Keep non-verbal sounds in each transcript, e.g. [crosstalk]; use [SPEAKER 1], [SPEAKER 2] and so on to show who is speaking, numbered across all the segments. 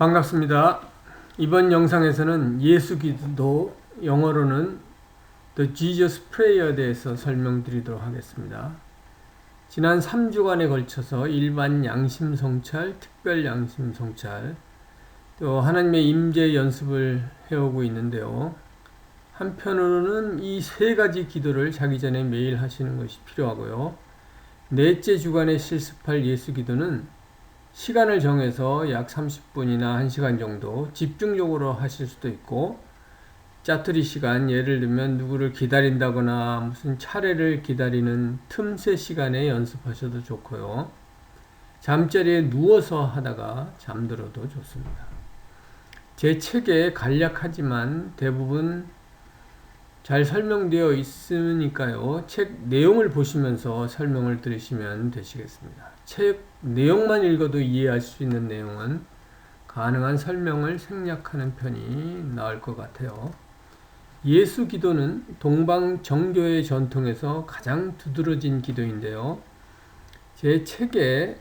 [SPEAKER 1] 반갑습니다. 이번 영상에서는 예수 기도 영어로는 The Jesus Prayer에 대해서 설명드리도록 하겠습니다. 지난 3주간에 걸쳐서 일반 양심 성찰, 특별 양심 성찰, 또 하나님의 임재 연습을 해오고 있는데요. 한편으로는 이 세 가지 기도를 자기 전에 매일 하시는 것이 필요하고요. 넷째 주간에 실습할 예수 기도는 시간을 정해서 약 30분이나 1시간 정도 집중적으로 하실 수도 있고 짜투리 시간 예를 들면 누구를 기다린다거나 무슨 차례를 기다리는 틈새 시간에 연습하셔도 좋고요. 잠자리에 누워서 하다가 잠들어도 좋습니다. 제 책에 간략하지만 대부분 잘 설명되어 있으니까요. 책 내용을 보시면서 설명을 들으시면 되시겠습니다. 책 내용만 읽어도 이해할 수 있는 내용은 가능한 설명을 생략하는 편이 나을 것 같아요. 예수 기도는 동방 정교의 전통에서 가장 두드러진 기도인데요. 제 책에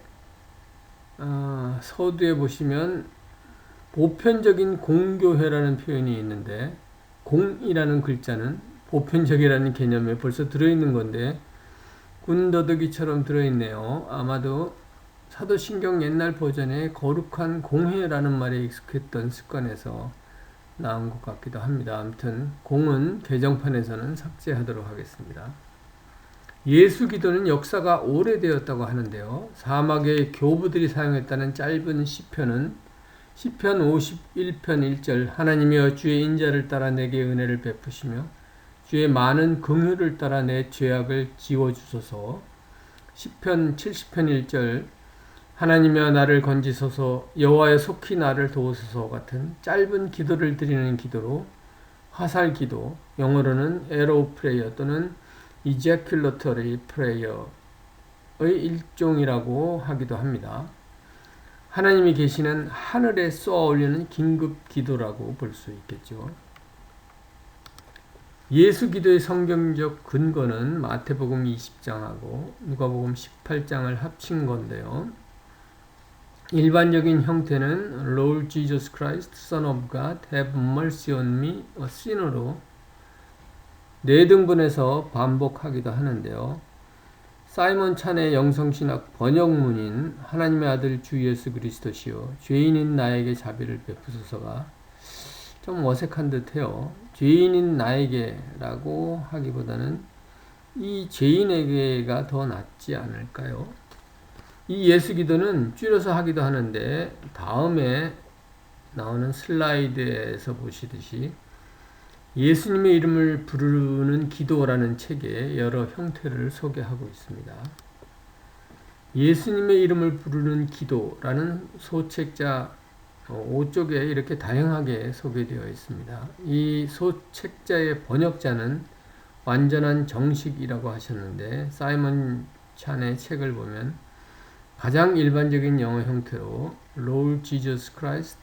[SPEAKER 1] 어, 서두에 보시면 보편적인 공교회라는 표현이 있는데 공이라는 글자는 보편적이라는 개념에 벌써 들어있는 건데 군더더기처럼 들어있네요. 아마도 사도신경 옛날 버전에 거룩한 공회라는 말에 익숙했던 습관에서 나온 것 같기도 합니다. 아무튼 공은 개정판에서는 삭제하도록 하겠습니다. 예수 기도는 역사가 오래되었다고 하는데요. 사막의 교부들이 사용했다는 짧은 시편은 시편 51편 1절 하나님이여 주의 인자를 따라 내게 은혜를 베푸시며 주의 많은 긍휼을 따라 내 죄악을 지워 주소서. 시편 70편 1절 하나님이여 나를 건지소서 여호와의 속히 나를 도우소서 같은 짧은 기도를 드리는 기도로 화살 기도 영어로는 에로 프레이어 또는 이제큘러터리 프레이어의 일종이라고 하기도 합니다. 하나님이 계시는 하늘에 쏘아 올리는 긴급 기도라고 볼 수 있겠죠. 예수 기도의 성경적 근거는 마태복음 20장하고 누가복음 18장을 합친 건데요. 일반적인 형태는 Lord Jesus Christ, Son of God, have mercy on me, a sinner로 네 등분해서 반복하기도 하는데요. 사이먼 찬의 영성신학 번역문인 하나님의 아들 주 예수 그리스도시요 죄인인 나에게 자비를 베푸소서가 좀 어색한 듯해요. 죄인인 나에게라고 하기보다는 이 죄인에게가 더 낫지 않을까요? 이 예수 기도는 줄여서 하기도 하는데 다음에 나오는 슬라이드에서 보시듯이 예수님의 이름을 부르는 기도라는 책에 여러 형태를 소개하고 있습니다. 예수님의 이름을 부르는 기도라는 소책자 5쪽에 어, 이렇게 다양하게 소개되어 있습니다. 이 소책자의 번역자는 완전한 정식이라고 하셨는데 사이먼 찬의 책을 보면 가장 일반적인 영어 형태로 Lord Jesus Christ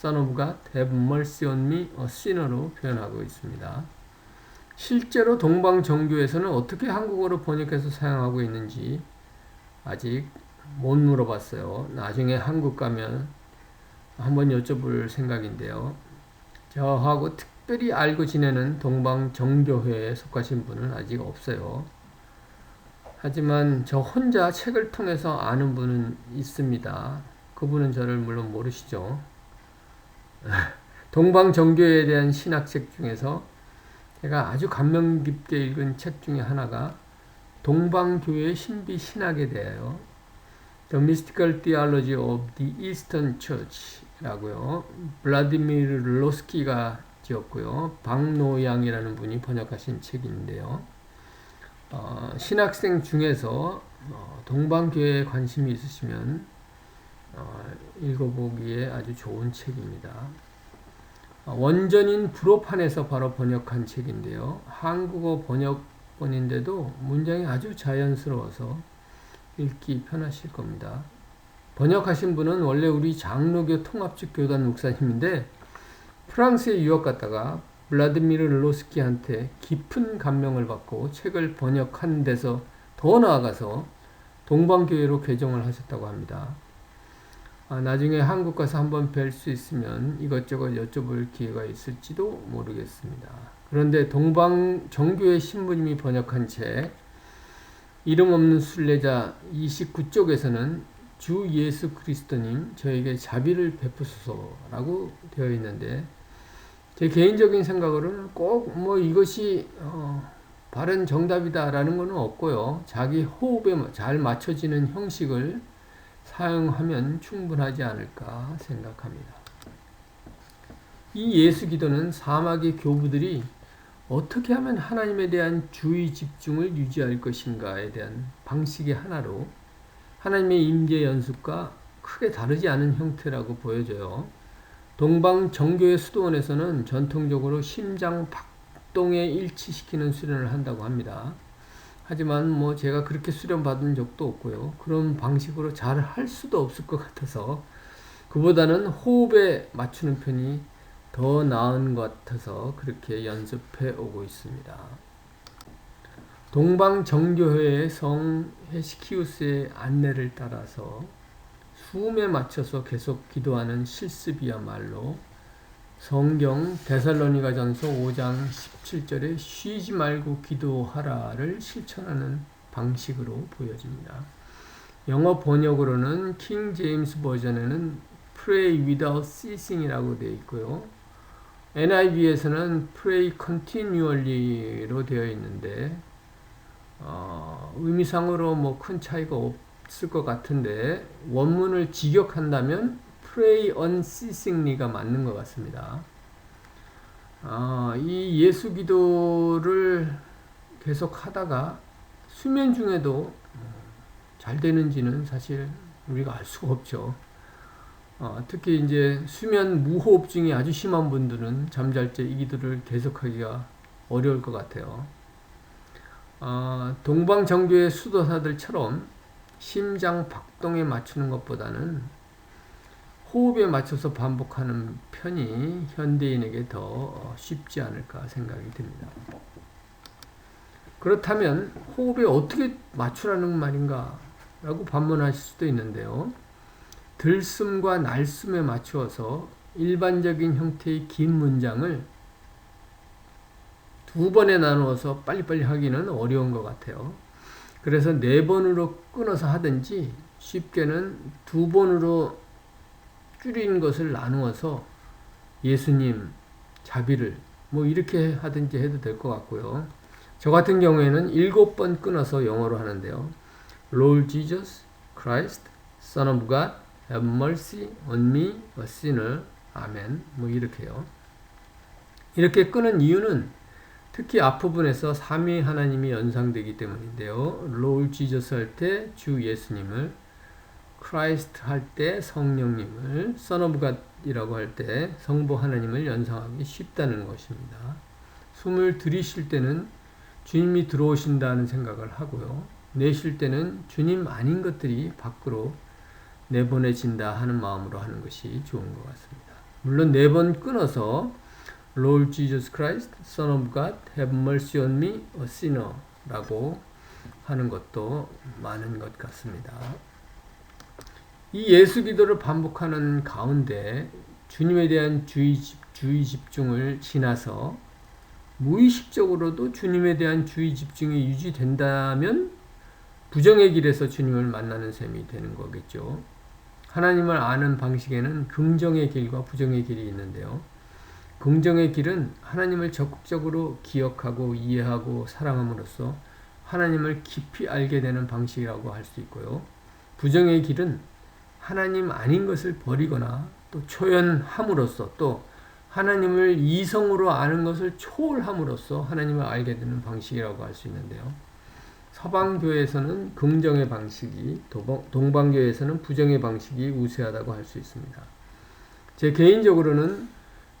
[SPEAKER 1] Son of God, have mercy on me, a sinner로 표현하고 있습니다. 실제로 동방 정교에서는 어떻게 한국어로 번역해서 사용하고 있는지 아직 못 물어봤어요. 나중에 한국 가면 한번 여쭤볼 생각인데요. 저하고 특별히 알고 지내는 동방 정교회에 속하신 분은 아직 없어요. 하지만 저 혼자 책을 통해서 아는 분은 있습니다. 그분은 저를 물론 모르시죠. [laughs] 동방 정교에 대한 신학책 중에서 제가 아주 감명 깊게 읽은 책 중에 하나가 동방교회 신비 신학에 대하여 The Mystical Theology of the Eastern Church라고요. 블라디미르 로스키가 지었고요. 박노양이라는 분이 번역하신 책인데요. 어, 신학생 중에서 어, 동방교회에 관심이 있으시면 어, 읽어보기에 아주 좋은 책입니다. 어, 원전인 불어판에서 바로 번역한 책인데요. 한국어 번역본인데도 문장이 아주 자연스러워서 읽기 편하실 겁니다. 번역하신 분은 원래 우리 장로교 통합식 교단 목사님인데 프랑스에 유학 갔다가 블라디미르 로스키한테 깊은 감명을 받고 책을 번역한 데서 더 나아가서 동방교회로 개정을 하셨다고 합니다. 아, 나중에 한국 가서 한번 뵐 수 있으면 이것저것 여쭤볼 기회가 있을지도 모르겠습니다. 그런데 동방 정교회 신부님이 번역한 책 이름 없는 순례자 29쪽에서는 주 예수 그리스도님 저에게 자비를 베푸소서라고 되어 있는데 제 개인적인 생각으로는 꼭 뭐 이것이 어, 바른 정답이다라는 것은 없고요. 자기 호흡에 잘 맞춰지는 형식을 사용하면 충분하지 않을까 생각합니다. 이 예수 기도는 사막의 교부들이 어떻게 하면 하나님에 대한 주의 집중을 유지할 것인가에 대한 방식의 하나로 하나님의 임재 연습과 크게 다르지 않은 형태라고 보여져요. 동방 정교회 수도원에서는 전통적으로 심장 박동에 일치시키는 수련을 한다고 합니다. 하지만 뭐 제가 그렇게 수련 받은 적도 없고요. 그런 방식으로 잘 할 수도 없을 것 같아서 그보다는 호흡에 맞추는 편이 더 나은 것 같아서 그렇게 연습해 오고 있습니다. 동방 정교회의 성 헤시키우스의 안내를 따라서 수음에 맞춰서 계속 기도하는 실습이야말로 성경 데살로니가 전서 5장 17절에 쉬지 말고 기도하라를 실천하는 방식으로 보여집니다. 영어 번역으로는 킹 제임스 버전에는 pray without ceasing이라고 되어 있고요. NIV에서는 pray continually로 되어 있는데 어, 의미상으로 뭐 큰 차이가 없을 것 같은데 원문을 직역한다면 pray unceasingly가 맞는 것 같습니다. 아, 이 예수 기도를 계속 하다가 수면 중에도 잘 되는지는 사실 우리가 알 수가 없죠. 어, 특히 이제 수면 무호흡증이 아주 심한 분들은 잠잘 때 이 기도를 계속하기가 어려울 것 같아요. 어, 동방정교의 수도사들처럼 심장 박동에 맞추는 것보다는 호흡에 맞춰서 반복하는 편이 현대인에게 더 쉽지 않을까 생각이 듭니다. 그렇다면 호흡에 어떻게 맞추라는 말인가? 라고 반문하실 수도 있는데요. 들숨과 날숨에 맞추어서 일반적인 형태의 긴 문장을 두 번에 나누어서 빨리빨리 하기는 어려운 것 같아요. 그래서 네 번으로 끊어서 하든지 쉽게는 두 번으로 줄인 것을 나누어서 예수님 자비를 뭐 이렇게 하든지 해도 될 것 같고요. 저 같은 경우에는 일곱 번 끊어서 영어로 하는데요. Lord Jesus Christ, Son of God, have mercy on me, a sinner. 아멘. 뭐 이렇게요. 이렇게 끊은 이유는 특히 앞부분에서 삼위 하나님이 연상되기 때문인데요. Lord Jesus 할 때 주 예수님을 크라이스트 할 때 성령님을 Son of God이라고 할 때 성부 하나님을 연상하기 쉽다는 것입니다. 숨을 들이쉴 때는 주님이 들어오신다는 생각을 하고요. 내쉴 때는 주님 아닌 것들이 밖으로 내보내진다 하는 마음으로 하는 것이 좋은 것 같습니다. 물론 네 번 끊어서 Lord Jesus Christ, Son of God, have mercy on me, a sinner 라고 하는 것도 많은 것 같습니다. 이 예수 기도를 반복하는 가운데 주님에 대한 주의, 주의 집중을 지나서 무의식적으로도 주님에 대한 주의 집중이 유지된다면 부정의 길에서 주님을 만나는 셈이 되는 거겠죠. 하나님을 아는 방식에는 긍정의 길과 부정의 길이 있는데요. 긍정의 길은 하나님을 적극적으로 기억하고 이해하고 사랑함으로써 하나님을 깊이 알게 되는 방식이라고 할 수 있고요. 부정의 길은 하나님 아닌 것을 버리거나 또 초연함으로써 또 하나님을 이성으로 아는 것을 초월함으로써 하나님을 알게 되는 방식이라고 할 수 있는데요. 서방교에서는 긍정의 방식이, 동방교에서는 부정의 방식이 우세하다고 할 수 있습니다. 제 개인적으로는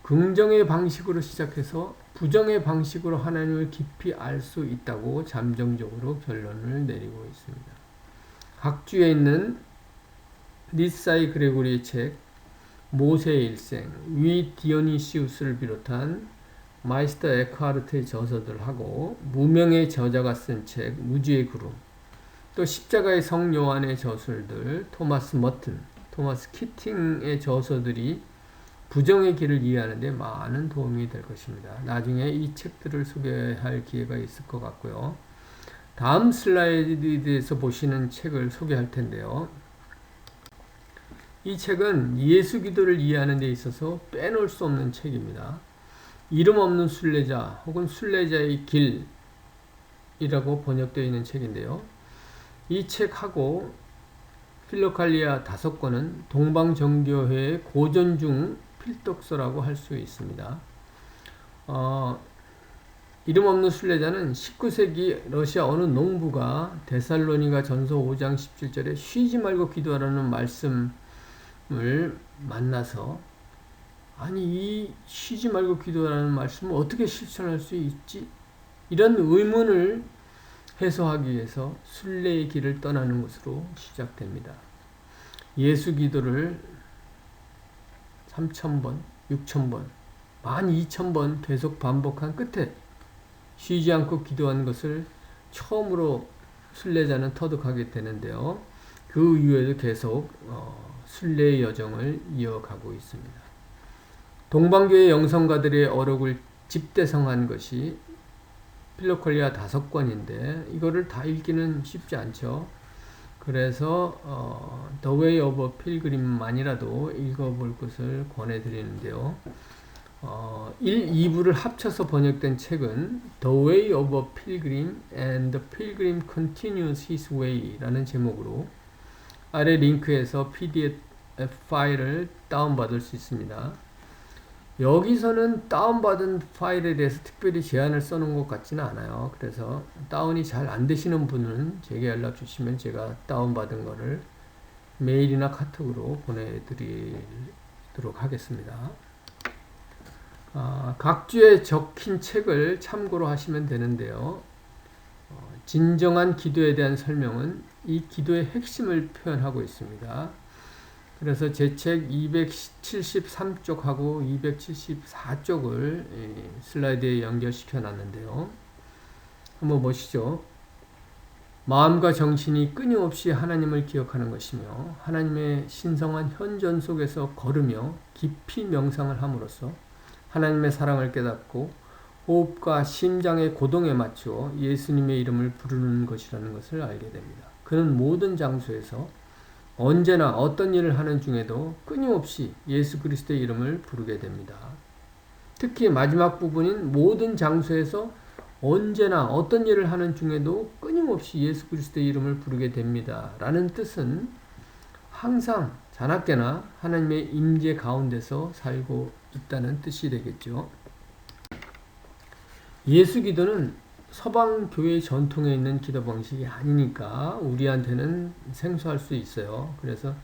[SPEAKER 1] 긍정의 방식으로 시작해서 부정의 방식으로 하나님을 깊이 알 수 있다고 잠정적으로 결론을 내리고 있습니다. 학주에 있는 니사이 그레고리의 책 모세의 일생, 위 디오니시우스를 비롯한 마이스터 에크하르트의 저서들하고 무명의 저자가 쓴 책 무지의 구름, 또 십자가의 성 요한의 저술들 토마스 머튼, 토마스 키팅의 저서들이 부정의 길을 이해하는데 많은 도움이 될 것입니다. 나중에 이 책들을 소개할 기회가 있을 것 같고요. 다음 슬라이드에서 보시는 책을 소개할 텐데요. 이 책은 예수 기도를 이해하는 데 있어서 빼놓을 수 없는 책입니다. 이름 없는 순례자 혹은 순례자의 길이라고 번역되어 있는 책인데요. 이 책하고 필로칼리아 다섯 권은 동방정교회의 고전 중 필독서라고 할 수 있습니다. 어, 이름 없는 순례자는 19세기 러시아 어느 농부가 데살로니가 전서 5장 17절에 쉬지 말고 기도하라는 말씀 을 만나서 아니 이 쉬지 말고 기도하라는 말씀을 어떻게 실천할 수 있지? 이런 의문을 해소하기 위해서 순례의 길을 떠나는 것으로 시작됩니다. 예수 기도를 3,000번, 6,000번, 12,000번 계속 반복한 끝에 쉬지 않고 기도한 것을 처음으로 순례자는 터득하게 되는데요. 그 이후에도 계속 어, 순례의 여정을 이어가고 있습니다. 동방교회 영성가들의 어록을 집대성한 것이 필로콜리아 다섯 권인데 이거를 다 읽기는 쉽지 않죠. 그래서 어, The Way of Pilgrim만이라도 읽어볼 것을 권해드리는데요. 어, 1, 2부를 합쳐서 번역된 책은 The Way of a Pilgrim and the Pilgrim Continues His Way라는 제목으로 아래 링크에서 PDF 파일을 다운받을 수 있습니다. 여기서는 다운받은 파일에 대해서 특별히 제한을 써놓은 것 같지는 않아요. 그래서 다운이 잘 안 되시는 분은 제게 연락 주시면 제가 다운받은 거를 메일이나 카톡으로 보내드리도록 하겠습니다. 아, 각 주에 적힌 책을 참고로 하시면 되는데요. 어, 진정한 기도에 대한 설명은 이 기도의 핵심을 표현하고 있습니다. 그래서 제 책 273쪽하고 274쪽을 슬라이드에 연결시켜 놨는데요. 한번 보시죠. 마음과 정신이 끊임없이 하나님을 기억하는 것이며 하나님의 신성한 현존 속에서 걸으며 깊이 명상을 함으로써 하나님의 사랑을 깨닫고 호흡과 심장의 고동에 맞추어 예수님의 이름을 부르는 것이라는 것을 알게 됩니다. 그는 모든 장소에서 언제나 어떤 일을 하는 중에도 끊임없이 예수 그리스도의 이름을 부르게 됩니다. 특히 마지막 부분인 모든 장소에서 언제나 어떤 일을 하는 중에도 끊임없이 예수 그리스도의 이름을 부르게 됩니다. 라는 뜻은 항상 자나깨나 하나님의 임재 가운데서 살고 있다는 뜻이 되겠죠. 예수 기도는 서방 교회 전통에 있는 기도 방식이 아니니까 우리한테는 생소할 수 있어요. 그래서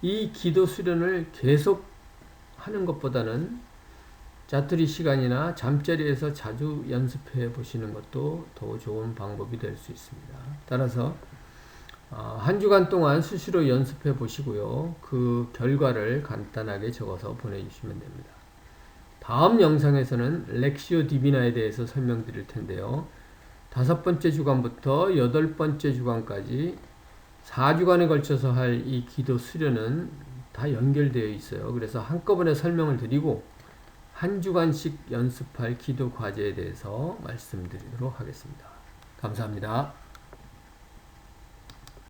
[SPEAKER 1] 이 기도 수련을 계속 하는 것보다는 자투리 시간이나 잠자리에서 자주 연습해 보시는 것도 더 좋은 방법이 될 수 있습니다. 따라서 어, 한 주간 동안 수시로 연습해 보시고요. 그 결과를 간단하게 적어서 보내주시면 됩니다. 다음 영상에서는 렉시오 디비나에 대해서 설명드릴 텐데요. 다섯 번째 주간부터 여덟 번째 주간까지 4주간에 걸쳐서 할 이 기도 수련은 다 연결되어 있어요. 그래서 한꺼번에 설명을 드리고 한 주간씩 연습할 기도 과제에 대해서 말씀드리도록 하겠습니다. 감사합니다.